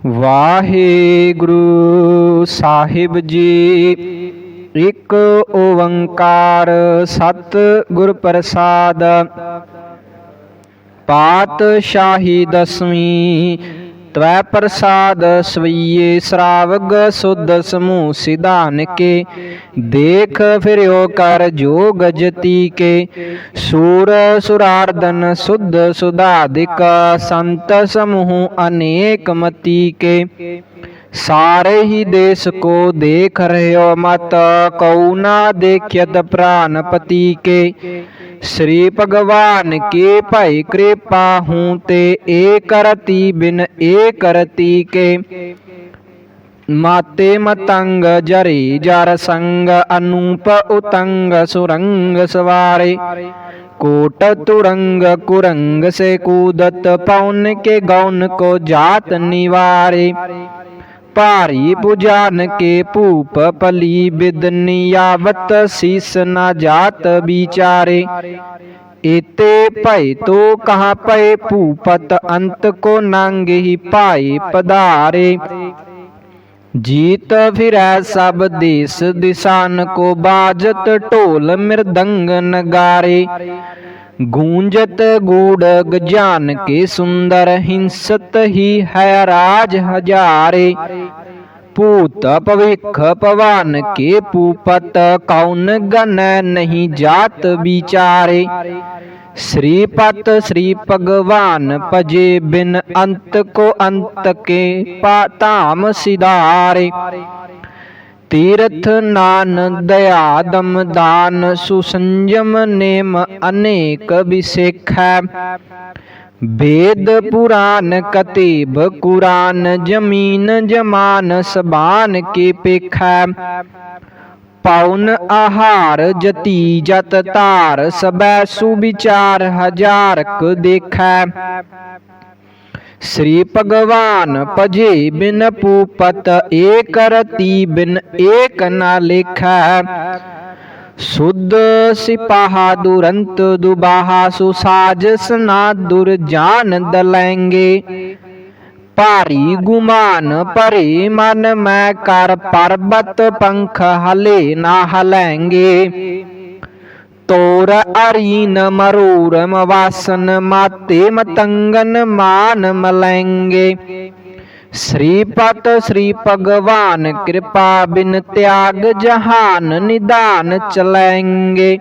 ਵਾਹਿਗੁਰੂ ਸਾਹਿਬ ਜੀ ਇੱਕ ਓੰਕਾਰ ਸਤ ਗੁਰ ਪ੍ਰਸਾਦ ਪਾਤਸ਼ਾਹੀ ਦਸਵੀਂ त्वय प्रसाद स्वये श्रावग सुध समूह सिदान के देख फिरो कर जो गजती के। सूर सुरार्दन सुध सुधाधिक संत समूह अनेक मती के। सारे ही देश को देख रहे हो मत, कौना देखियत प्राणपति के। श्री भगवान के भय कृपा हूँ ते ए करती बिन ए करती के। माते मतंग जरी जर संग अनूप उतंग सुरंग सवारे। कोट तुरंग कुरंग से कूदत पौन के गौन को जात निवारे। ਭਾਰੀ 부ਜਾਨ ਕੇ ਭੂਪ ਪਲੀ ਬਿਦਨਿਆਵਤ ਸੀਸ ਨਾ ਜਾਤ ਵਿਚਾਰੇ। ਇਤੇ ਭੈ ਤੋ ਕਹਾ ਭੈ ਭੂਪਤ ਅੰਤ ਕੋ ਨੰਗ ਹੀ ਭਾਈ ਪਧਾਰੇ। ਜੀਤ ਫਿਰੈ ਸਭ ਦੇਸ ਦਿਸਾਨ ਕੋ ਬਾਜਤ ਢੋਲ ਮਿਰਦੰਗ ਨਗਾਰੇ। गूंजत गूढ़ गजान के सुंदर हिंसत ही है राज हजारे भूत भविख पवन के पूपत कौन गन नहीं जात विचारे श्रीपत श्री भगवान पजे बिन अंत को अंत के पाताम सिधारे तीर्थ नान दया दम दान सुसंजम नेम अनेक विशेख। वेद पुराण कतिब कुरान ज़मीन जमान सबान के पेखा। पौन आहार जति जत तार सबै सुविचार हजारक देखै। श्री भगवान पजे बिन पूपत एक रति बिन एक न लेखै शुद्ध सिपाहा दुरंत दुबाहा सुसाज सना दुर्जान दलेंगे ਭਾਰੀ ਗੁਮਾਨ ਭਰੇ ਮਨ ਮੈਂ ਕਰ ਪਰਬਤ ਪੰਖ ਹਲੇ ਨਾ ਹਲੈਂਗੇ तोर अरीन मरूरम वासन माते मतंगन मान मलेंगे। श्रीपत श्री भगवान कृपा बिन त्याग जहान निदान चलेंगे।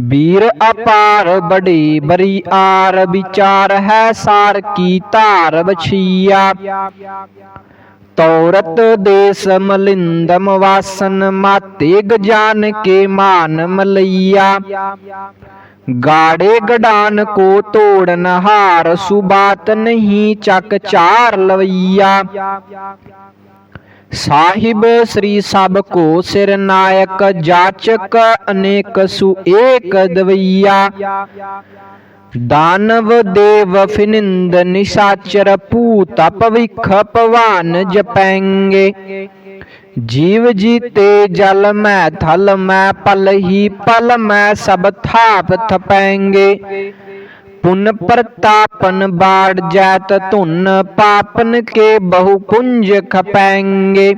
वीर अपार बड़ी बड़ी आर विचार है सार की तार बछिया। तौरत देश मलिंदम वासन माते गजान के मान मलैया गाड़े गडान को तोड़न हार सुबात नहीं चक चार लवैया साहिब श्री सबको सिर नायक जाचक अनेक सु एक दवैया दानव देव फिनिंद निशाचर पूत पविख पवान जपेंगे। जीव जीते जल में थल में पल ही पल में सब थाप थपेंगे। पुन प्रतापन बाढ़ जात तुन पापन के बहु कुंज खपेंगे।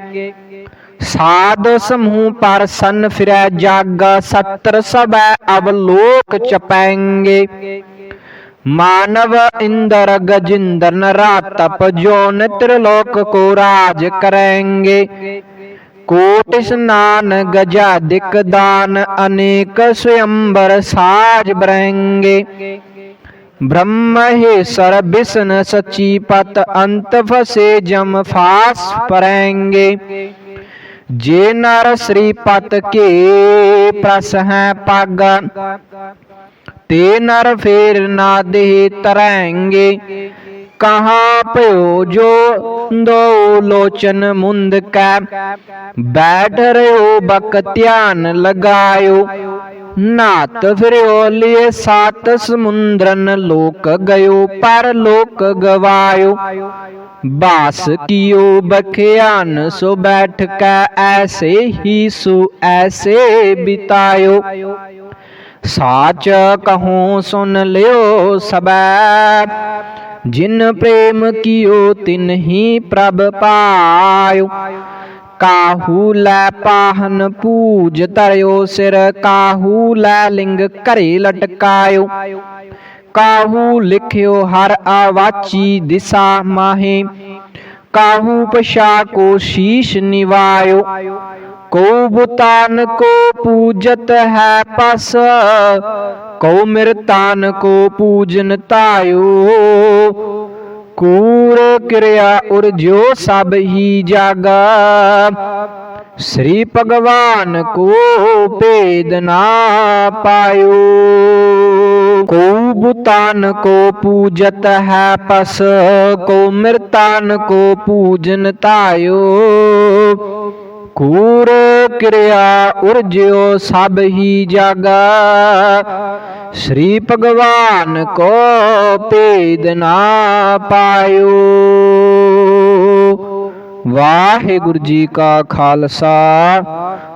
साध समूह पर सन फिर जाग, सत्र सब अवलोक चपेंगे। मानव इंद्र गजिंद्र नरातप जोन त्रिलोक को राज करेंगे। कोट स्नान गजादिक दान अनेक स्वयंवर साज बरेंगे ब्रह्म हे सर विष्ण सची पत अंत फसे जम फास परेंगे। जे नर श्रीपत के प्रस हैं पग ते नर फेर ना दे तरेंगे कहाँ पयो जो दो लोचन मुंद कै बैठ रहो बक ध्यान लगायो नात फिर लिए सात समुद्रन लोक गयो पर लोक गवायो बास कियो बखियान सो बैठ कै ऐसे ही सु ऐसे बितायो साच कहूँ सुन लियो सब। जिन प्रेम कियो तिन ही प्रभ पायो। काहू लै पाहन पूज तरयो सिर, काहू लै लिंग करे लटकायो। काहू लिखियो हर आवाची दिशा माहे। काहू पशा को शीश निवायो। ਕਉ ਬੁਤਾਨ ਕੋ ਪੂਜਤ ਹੈ ਪਸ ਕਉ ਮਿਰਤਾਨ ਕੋ ਪੂਜਨ ਤਾਇਓ ਕੂਰ ਕਿਰਿਆ ਉਰ ਜੋ ਸਭ ਹੀ ਜਾਗਾ। ਸ੍ਰੀ ਭਗਵਾਨ ਕੋ ਭੇਦ ਨਾ ਪਾਇਓ। ਕੋ ਬੁਤਾਨ ਕੋ ਪੂਜਤ ਹੈ ਪਸ, ਕੋ ਮਿਰਤਾਨ ਕੋ ਪੂਜਨ ਤਾਇਓ कूर क्रिया उर्जो सब ही जागा। श्री भगवान को भेद ना पायो। वाहे गुरु जी का खालसा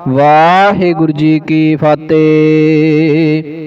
वाहे गुरु जी की फतेह।